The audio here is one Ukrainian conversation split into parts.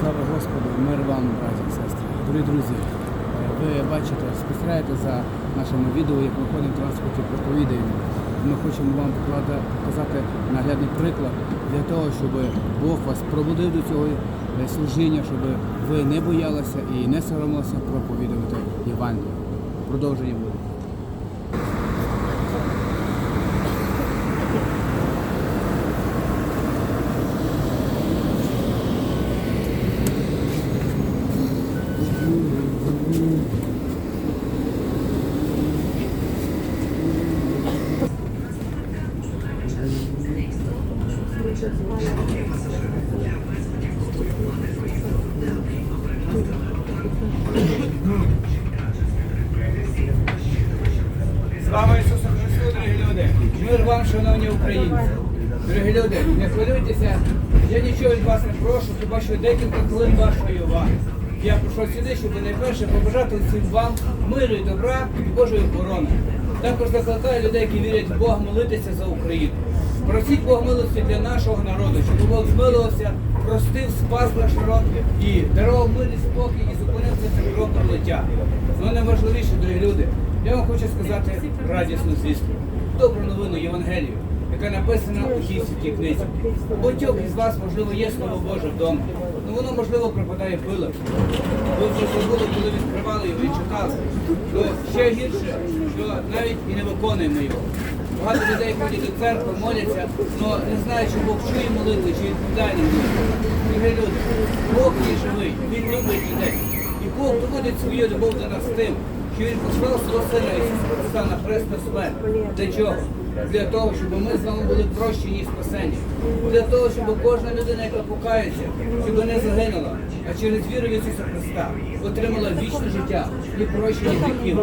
Слава Господу, мир вам, браті і сестри. Дорогі друзі, ви бачите, спостерігаєте за нашими відео, як ми ходимо в транспорті, проповідуємо. Ми хочемо вам показати наглядний приклад для того, щоб Бог вас пробудив до цього служіння, щоб ви не боялися і не соромилися проповідувати Євангелію. Продовження буде. Слава Ісусу Христу, дорогі люди! Мир вам, шановні українці! Дорогі люди, не хвилюйтеся, я нічого від вас не прошу, хіба що декілька хвилин вашої уваги. Я прийшов сюди, щоб найперше побажати всім вам миру і добра і Божої охорони. Також закликаю людей, які вірять в Бога, молитися за Україну. Просіть Бог милості для нашого народу, щоб Бог змилувався, простив, спас наш народ і дарував мир і спокій і зупинив це крок пролиття. Ну найважливіше, дорогі люди, я вам хочу сказати радісну звістку, добру новину Євангелію, яка написана у святій книзі. Багатьох із вас, можливо, є слово Боже вдома, але воно, можливо, пропадає пилом. Ви вже забули, коли відкривали його і читали. Що ще гірше, що навіть і не виконуємо його. Багато людей ходять до церкви, моляться, але не знають, чи Бог чує молитви, чи відповідає на. Дорогі люди, Бог є живий, Він любить людей. І Бог доводить свою любов до нас тим, що Він послав свого Сина Ісуса Христа на хрест смерть. Для чого? Для того, щоб ми з вами були прощені і спасені. Для того, щоб кожна людина, яка покається, щоб не загинула, а через віру в Ісуса Христа отримала вічне життя і прощення гріхів.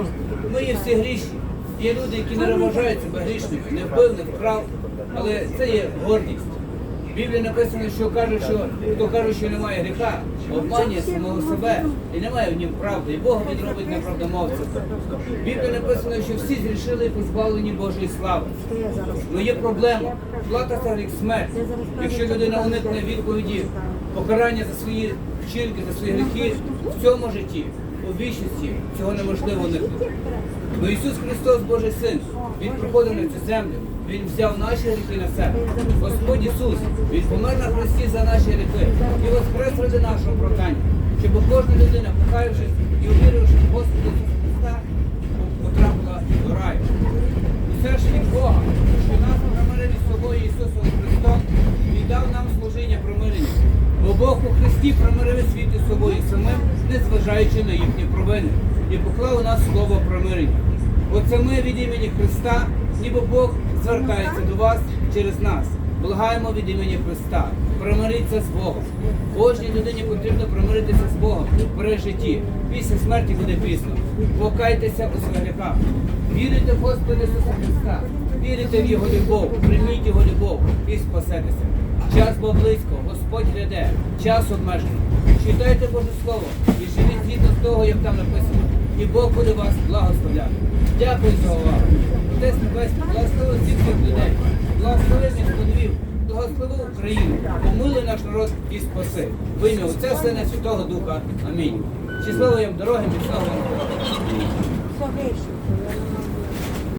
Ми є всі грішні. Є люди, які не вважають грішними, не вбив, не вкрав, але це є гордість. Біблії написано, що каже, що хто каже, що немає гріха, обманює самого себе і немає в нім правди, і Бога він робить неправдомовцем. Біблії написано, що всі зрішили і позбавлені Божої слави. Але є проблема. Плата за гріх смерть. Якщо людина уникне відповіді покарання за свої вчинки, за свої гріхи в цьому житті, у вічності цього неможливо уникнути. Ну Ісус Христос, Божий Син, Він приходив на цю землю, Він взяв наші гріхи на себе. Господь Ісус, Він помер на хресті за наші гріхи і воскрес ради нашого прохання, щоб кожна людина, покаявшись і увіривши в Господа Ісуса Христа, потрапила до раю. Усе ж від Бога, що нас примирив із собою Ісусом Христом і дав нам служіння примирення. Бо Бог у Христі примирив світ із собою самим, незважаючи на їхні провини, і поклав у нас слово примирення. Оце ми від імені Христа, ніби Бог звертається до вас через нас. Благаємо від імені Христа. Примиріться з Богом. Кожній людині потрібно примиритися з Богом при житті. Після смерті буде пізно. Покайтеся у своїх гріхах. Вірите в Господа Ісуса Христа. Вірите в Його любов, прийміть Його любов і спасетеся. Час був близько, Господь гляде, час обмежений. Читайте Боже Слово і живіть згідно того, як там написано. І Бог буде вас благословляти. Дякую за увагу. Отець Небесний, благослови всіх цих людей, благослови між подвів, благослови Україну, помили наш народ і спаси. В ім'я Отця, Сина, Святого Духа. Амінь. Щасливої їм дороги, міцного вам.